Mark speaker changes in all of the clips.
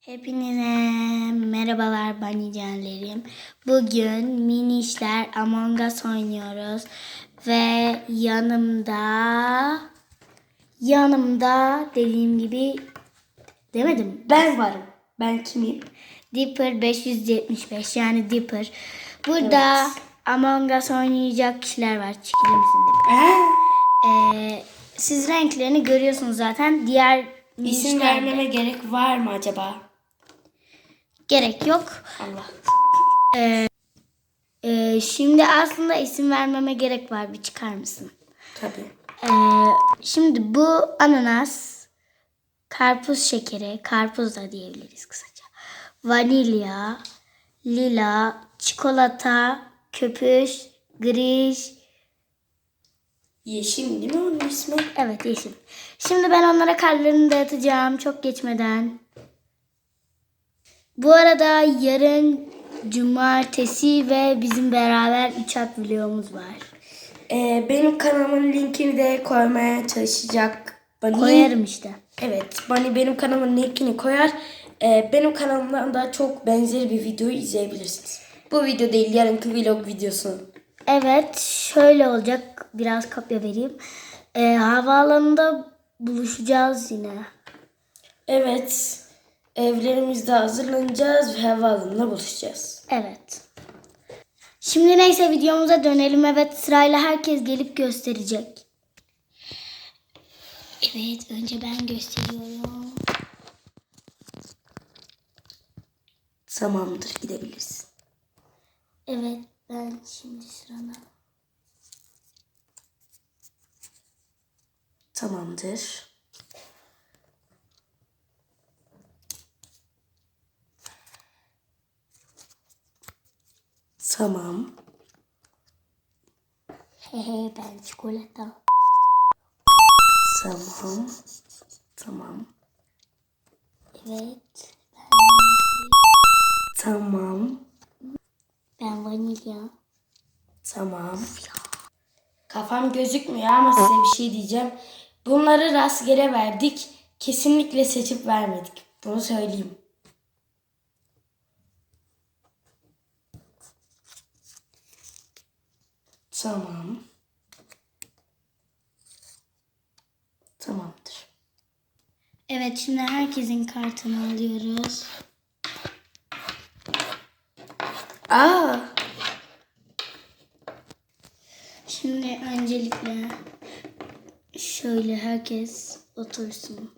Speaker 1: Hepinize merhabalar banicanlarım. Bugün minişler Among Us oynuyoruz. Ve yanımda yanımda dediğim gibi demedim.
Speaker 2: Ben varım. Ben kimim?
Speaker 1: Dipper 575 yani Dipper. Burada Among Us oynayacak kişiler var. Çekilir misin Dipper? Ee, siz renklerini görüyorsunuz zaten. Diğer
Speaker 2: İsim vermeme gerek var mı acaba?
Speaker 1: Gerek yok.
Speaker 2: Allah.
Speaker 1: Ee, şimdi aslında isim vermeme gerek var. Bir çıkar mısın?
Speaker 2: Tabii.
Speaker 1: Ee, şimdi bu ananas, karpuz şekeri, karpuz da diyebiliriz kısaca. Vanilya, lila, çikolata, köpüş, griş.
Speaker 2: Yeşim değil mi onun ismi?
Speaker 1: Evet yeşil. Şimdi ben onlara kalplerini dağıtacağım çok geçmeden. Bu arada yarın cumartesi ve bizim beraber uçak vlogumuz var.
Speaker 2: Ee, benim kanalımın linkini de koymaya çalışacak. Bani.
Speaker 1: Koyarım işte.
Speaker 2: Evet. Bani benim kanalımın linkini koyar. Ee, benim kanalımdan da çok benzer bir videoyu izleyebilirsiniz. Bu video değil yarınki vlog videosu.
Speaker 1: Evet şöyle olacak. Biraz kopya vereyim. Ee, havaalanında buluşacağız yine.
Speaker 2: Evet. Evlerimizde hazırlanacağız ve havaalanında buluşacağız.
Speaker 1: Evet. Şimdi neyse videomuza dönelim. Evet sırayla herkes gelip gösterecek. Evet önce ben gösteriyorum.
Speaker 2: Tamamdır gidebilirsin.
Speaker 1: Evet ben şimdi sırana.
Speaker 2: Tamamdır. Tamam.
Speaker 1: Hehe ben çikolata.
Speaker 2: Tamam. Tamam.
Speaker 1: Evet
Speaker 2: Tamam.
Speaker 1: ben vanilya.
Speaker 2: Tamam. Kafam gözükmüyor ama size bir şey diyeceğim. Bunları rastgele verdik. Kesinlikle seçip vermedik. Bunu söyleyeyim. Tamam. Tamamdır.
Speaker 1: Evet şimdi herkesin kartını alıyoruz.
Speaker 2: Aa,
Speaker 1: Şimdi öncelikle şöyle herkes otursun.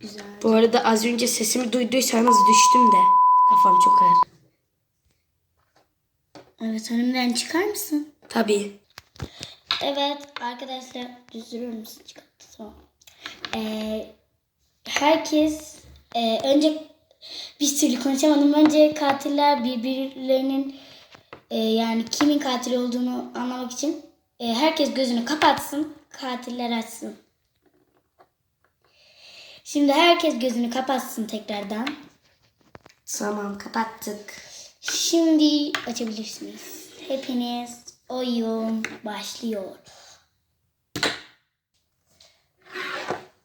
Speaker 1: Güzel.
Speaker 2: bu arada az önce sesimi duyduysanız düştüm de. Kafam çok ağır.
Speaker 1: Evet önümden çıkar mısın?
Speaker 2: Tabii.
Speaker 1: Evet arkadaşlar düzdürür müsün çıkarttı tamam. Ee, herkes e, önce bir türlü konuşamadım. Önce katiller birbirlerinin e, yani kimin katil olduğunu anlamak için e, herkes gözünü kapatsın. Katiller açsın. Şimdi herkes gözünü kapatsın tekrardan.
Speaker 2: Tamam kapattık.
Speaker 1: Şimdi açabilirsiniz. Hepiniz oyun başlıyor.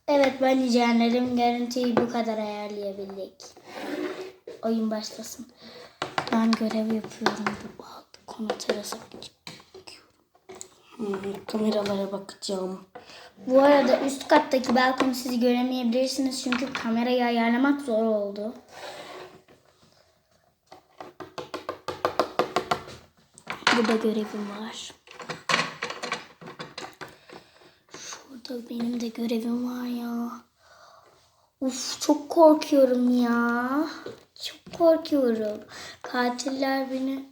Speaker 1: Evet ben izleyenlerim görüntüyü bu kadar ayarlayabildik. Oyun başlasın. Ben görev yapıyorum. Terasa
Speaker 2: Hmm, kameralara bakacağım.
Speaker 1: Bu arada üst kattaki balkonu sizi göremeyebilirsiniz çünkü kamerayı ayarlamak zor oldu. Burada görevim var. Şurada benim de görevim var ya. Uf çok korkuyorum ya. Çok korkuyorum. Katiller beni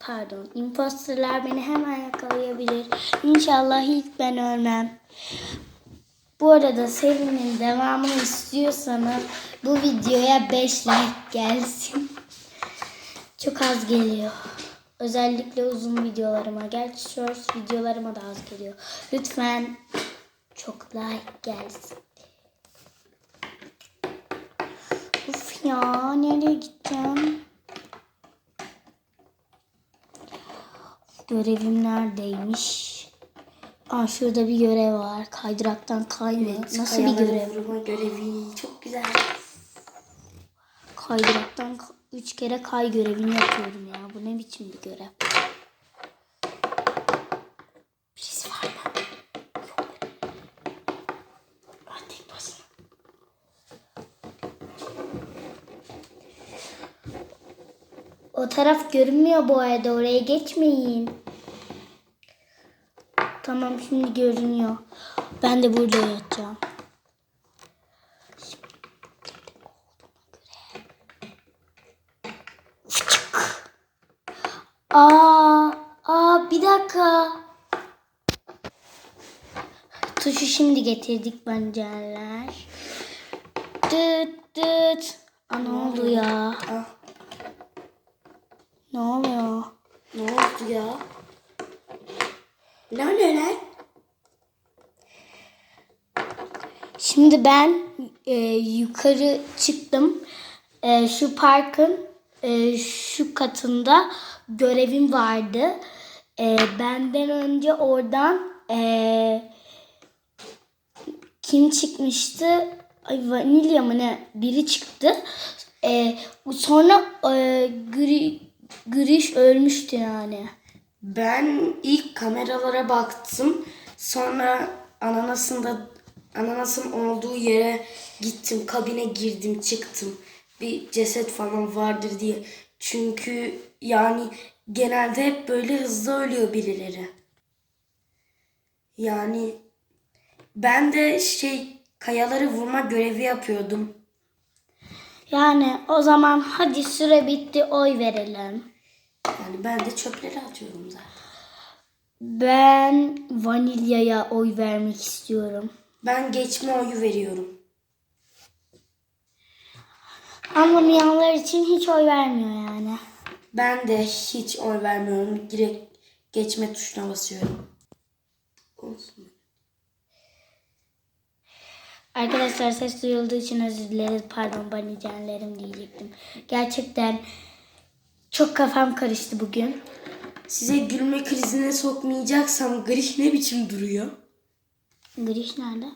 Speaker 1: pardon imposterlar beni hemen yakalayabilir. İnşallah ilk ben ölmem. Bu arada serinin devamını istiyorsanız bu videoya 5 like gelsin. Çok az geliyor. Özellikle uzun videolarıma. Gerçi short videolarıma da az geliyor. Lütfen çok like gelsin. Uf ya nereye gideceğim? Görevim neredeymiş? Aa şurada bir görev var. Kaydıraktan kayma. Nasıl bir görev?
Speaker 2: Vurma görevi çok güzel.
Speaker 1: Kaydıraktan ka- üç kere kay görevini yapıyorum ya. Bu ne biçim bir görev?
Speaker 2: Birisi var mı? Yok. Ah, tek başına.
Speaker 1: O taraf görünmüyor bu arada. Oraya geçmeyin. Tamam şimdi görünüyor. Ben de burada yatacağım. Aa, aa bir dakika. Tuşu şimdi getirdik bancalar. Dıt dıt. Aa, ne oldu ya?
Speaker 2: Ah,
Speaker 1: Ne oluyor?
Speaker 2: ne oldu ya? Ne oluyor lan?
Speaker 1: Şimdi ben e, yukarı çıktım. E, şu parkın e, şu katında görevim vardı. E, benden önce oradan e, kim çıkmıştı? Ay, vanilya mı ne? Biri çıktı. E, sonra e, gri, Griş ölmüştü yani.
Speaker 2: Ben ilk kameralara baktım. Sonra ananasın da ananasın olduğu yere gittim. Kabine girdim, çıktım. Bir ceset falan vardır diye. Çünkü yani genelde hep böyle hızlı ölüyor birileri. Yani ben de şey kayaları vurma görevi yapıyordum.
Speaker 1: Yani o zaman hadi süre bitti oy verelim.
Speaker 2: Yani ben de çöpleri atıyorum zaten.
Speaker 1: Ben vanilyaya oy vermek istiyorum.
Speaker 2: Ben geçme oyu veriyorum.
Speaker 1: Anlamayanlar için hiç oy vermiyor yani.
Speaker 2: Ben de hiç oy vermiyorum. Direkt geçme tuşuna basıyorum. Olsun.
Speaker 1: Arkadaşlar ses duyulduğu için özür dileriz. Pardon banicenlerim diyecektim. Gerçekten çok kafam karıştı bugün.
Speaker 2: Size gülme krizine sokmayacaksam Grish ne biçim duruyor?
Speaker 1: Griş nerede?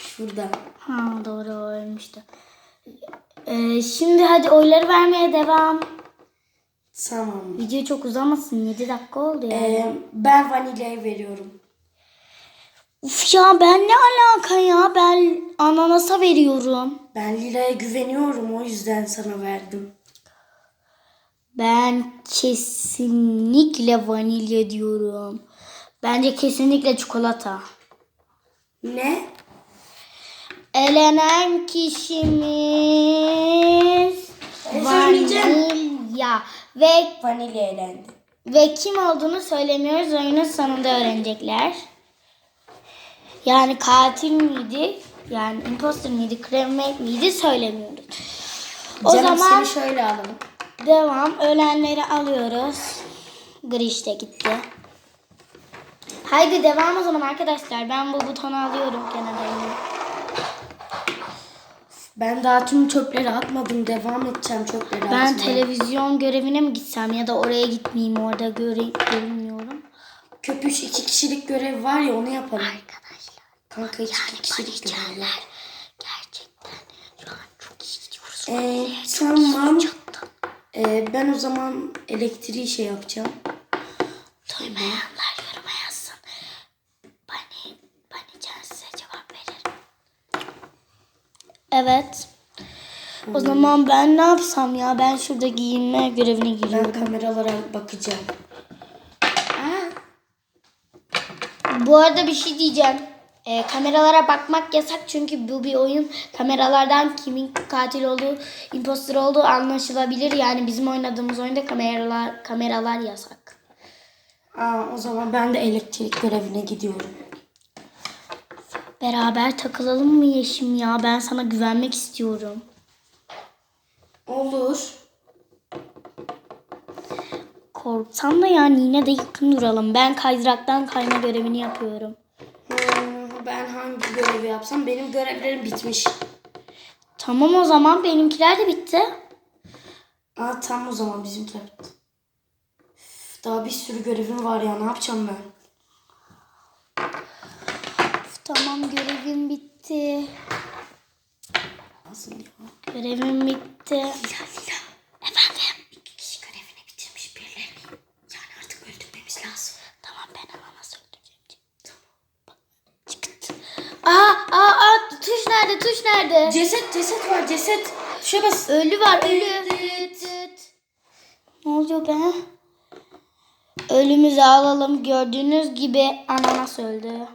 Speaker 2: Şurada.
Speaker 1: Ha doğru o ölmüştü. Ee, şimdi hadi oyları vermeye devam.
Speaker 2: Tamam.
Speaker 1: Video çok uzamasın. 7 dakika oldu ya.
Speaker 2: Ee, ben vanilyaya veriyorum.
Speaker 1: Uf ya ben ne alaka ya? Ben ananasa veriyorum.
Speaker 2: Ben Lila'ya güveniyorum o yüzden sana verdim.
Speaker 1: Ben kesinlikle vanilya diyorum. Bence kesinlikle çikolata.
Speaker 2: Ne?
Speaker 1: Elenen kişimiz vanilya ve
Speaker 2: Vanilya elendi.
Speaker 1: ve kim olduğunu söylemiyoruz. Oyunun sonunda öğrenecekler. Yani katil miydi? Yani imposter miydi? Cremate miydi? Söylemiyoruz. O
Speaker 2: Canım
Speaker 1: zaman
Speaker 2: seni şöyle alalım.
Speaker 1: Devam. Ölenleri alıyoruz. Grish de gitti. Haydi devam o zaman arkadaşlar. Ben bu butonu alıyorum kenarına.
Speaker 2: Ben daha tüm çöpleri atmadım. Devam edeceğim çöpleri
Speaker 1: Ben
Speaker 2: atmaya.
Speaker 1: televizyon görevine mi gitsem ya da oraya gitmeyeyim orada göre görünmüyorum.
Speaker 2: Köpüş iki kişilik görev var ya onu yapalım.
Speaker 1: Arkadaşlar
Speaker 2: Kanka iki kişilik görev var.
Speaker 1: gerçekten şu an çok iyi gidiyoruz.
Speaker 2: Ee, tamam. Ee, ben o zaman elektriği şey yapacağım.
Speaker 1: Duymayanlar Evet. O zaman ben ne yapsam ya? Ben şurada giyinme görevine giriyorum.
Speaker 2: Ben kameralara bakacağım.
Speaker 1: Bu arada bir şey diyeceğim. Ee, kameralara bakmak yasak çünkü bu bir oyun. Kameralardan kimin katil olduğu, imposter olduğu anlaşılabilir. Yani bizim oynadığımız oyunda kameralar kameralar yasak.
Speaker 2: Aa, o zaman ben de elektrik görevine gidiyorum.
Speaker 1: Beraber takılalım mı Yeşim ya? Ben sana güvenmek istiyorum.
Speaker 2: Olur.
Speaker 1: Korksam da yani yine de yakın duralım. Ben kaydıraktan kayma görevini yapıyorum.
Speaker 2: Hmm, ben hangi görevi yapsam benim görevlerim bitmiş.
Speaker 1: Tamam o zaman benimkiler de bitti.
Speaker 2: Aa tam o zaman bizimkiler bitti. Üf, Daha bir sürü görevim var ya ne yapacağım ben?
Speaker 1: Tamam görevim bitti. Görevim bitti.
Speaker 2: Lila Lila. Efendim? İki kişi görevini bitirmiş birileri. Yani artık öldürmemiz lazım.
Speaker 1: Tamam ben anana söyleyeceğim. Tamam. Çıktı. Aa, aa, aa, tuş nerede, tuş nerede?
Speaker 2: Ceset ceset var ceset. Şuna bas.
Speaker 1: Ölü var, ölü. Ne oluyor be? Ölümüzü alalım. Gördüğünüz gibi ananas öldü.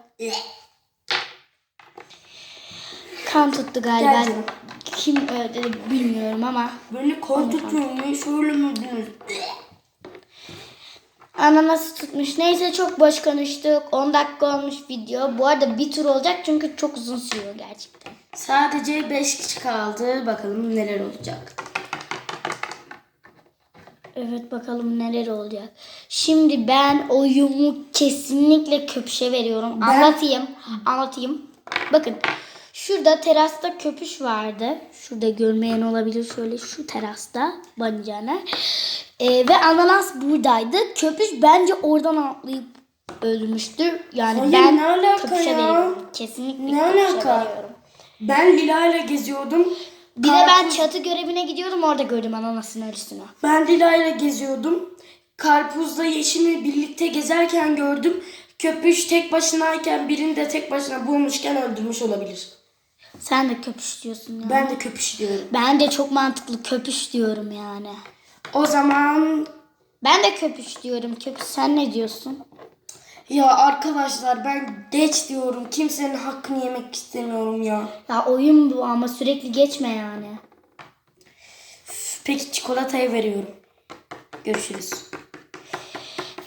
Speaker 1: Kan tuttu galiba.
Speaker 2: Gel canım.
Speaker 1: Kim öldü bilmiyorum ama.
Speaker 2: Beni korkutuyor. Ne söylemediniz?
Speaker 1: Ananası tutmuş. Neyse çok boş konuştuk. 10 dakika olmuş video. Bu arada bir tur olacak çünkü çok uzun sürüyor gerçekten.
Speaker 2: Sadece 5 kişi kaldı. Bakalım neler olacak.
Speaker 1: Evet bakalım neler olacak. Şimdi ben oyumu kesinlikle köpüşe veriyorum.
Speaker 2: Ben-
Speaker 1: Anlatayım. Anlatayım. Bakın şurada terasta köpüş vardı. Şurada görmeyen olabilir şöyle şu terasta bancana. Ee, ve ananas buradaydı. Köpüş bence oradan atlayıp ölmüştür. Yani
Speaker 2: Hayır,
Speaker 1: ben
Speaker 2: ne alaka
Speaker 1: köpüşe
Speaker 2: ya?
Speaker 1: veriyorum. Kesinlikle
Speaker 2: Ne
Speaker 1: köpüşe
Speaker 2: alaka?
Speaker 1: veriyorum.
Speaker 2: Ben Lila ile geziyordum.
Speaker 1: Bir de ben çatı görevine gidiyordum orada gördüm ananasın ölüsünü.
Speaker 2: Ben Lila ile geziyordum. Karpuzla Yeşim'i birlikte gezerken gördüm. Köpüş tek başınayken birini de tek başına bulmuşken öldürmüş olabilir.
Speaker 1: Sen de köpüş diyorsun ya.
Speaker 2: Ben de köpüş diyorum.
Speaker 1: Ben de çok mantıklı köpüş diyorum yani.
Speaker 2: O zaman
Speaker 1: Ben de köpüş diyorum. Köpüş sen ne diyorsun?
Speaker 2: ya arkadaşlar ben geç diyorum. Kimsenin hakkını yemek istemiyorum ya.
Speaker 1: Ya oyun bu ama sürekli geçme yani.
Speaker 2: Peki çikolatayı veriyorum. Görüşürüz.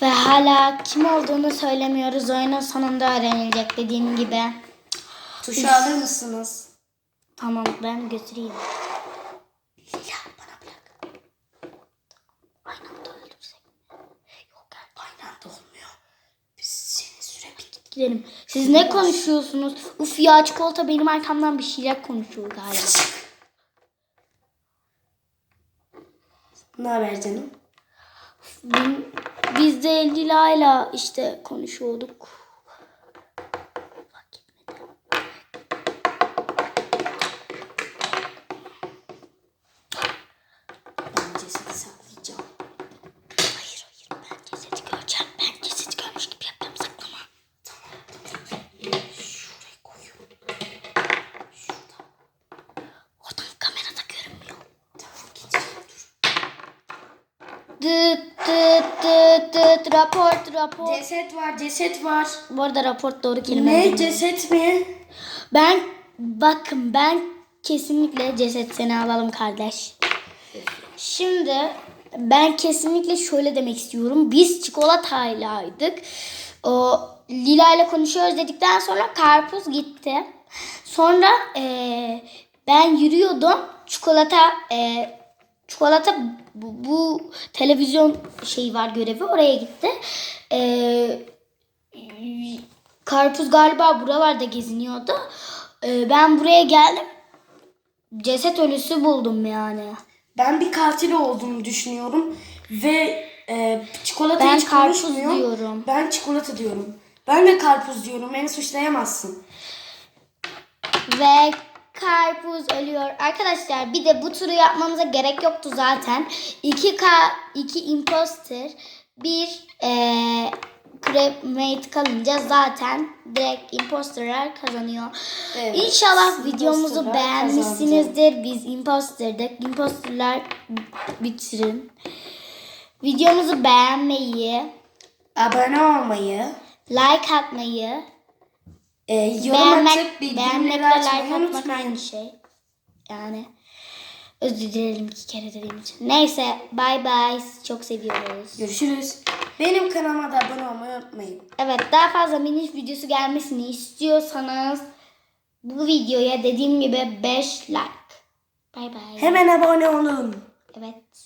Speaker 1: Ve hala kim olduğunu söylemiyoruz. Oyunun sonunda öğrenilecek dediğim gibi.
Speaker 2: Tuşu alır mısınız?
Speaker 1: Tamam ben götüreyim.
Speaker 2: Lila bana bırak.
Speaker 1: Aynı anda öldürsek. Yok.
Speaker 2: Aynı anda olmuyor. Biz senin süre bitti.
Speaker 1: Gidelim. Siz ne konuşuyorsunuz? Uf ya çikolata benim arkamdan bir şeyler konuşuyor galiba.
Speaker 2: Ne haber canım?
Speaker 1: Bin- Biz de Lila'yla işte konuşuyorduk. Dıt dıt dıt dıt raport raport.
Speaker 2: Ceset var ceset var.
Speaker 1: Bu arada raport doğru kelime.
Speaker 2: Ne
Speaker 1: değil.
Speaker 2: ceset mi?
Speaker 1: Ben bakın ben kesinlikle ceset seni alalım kardeş. Şimdi ben kesinlikle şöyle demek istiyorum. Biz çikolataylaydık. O Lila ile konuşuyoruz dedikten sonra karpuz gitti. Sonra eee, ben yürüyordum. Çikolata eee, çikolata bu, bu televizyon şeyi var görevi oraya gitti. Eee Karpuz galiba buralarda geziniyordu. Ee, ben buraya geldim. Ceset ölüsü buldum yani.
Speaker 2: Ben bir katil olduğunu düşünüyorum. Ve e, çikolata
Speaker 1: Ben
Speaker 2: hiç
Speaker 1: karpuz
Speaker 2: konuşmuyor.
Speaker 1: diyorum.
Speaker 2: Ben çikolata diyorum. Ben de karpuz diyorum. Beni suçlayamazsın.
Speaker 1: Ve karpuz ölüyor. Arkadaşlar bir de bu turu yapmamıza gerek yoktu zaten. 2 K 2 imposter bir eee crewmate kalınca zaten direkt imposterlar kazanıyor.
Speaker 2: Evet,
Speaker 1: İnşallah videomuzu beğenmişsinizdir. Biz imposterdik. Imposterlar bitirin. Videomuzu beğenmeyi,
Speaker 2: Abone olmayı,
Speaker 1: like atmayı,
Speaker 2: e, yorum
Speaker 1: beğenmek,
Speaker 2: atıp bildirimleri
Speaker 1: beğenmekle
Speaker 2: açmayı unutmayın.
Speaker 1: aynı şey. Yani özür dilerim iki kere dediğim için. Neyse bye bye. Sizi Çok seviyoruz.
Speaker 2: Görüşürüz. Benim kanalıma da abone olmayı unutmayın.
Speaker 1: Evet daha fazla mini videosu gelmesini istiyorsanız bu videoya dediğim gibi 5 like. Bye bye.
Speaker 2: Hemen abone olun.
Speaker 1: Evet.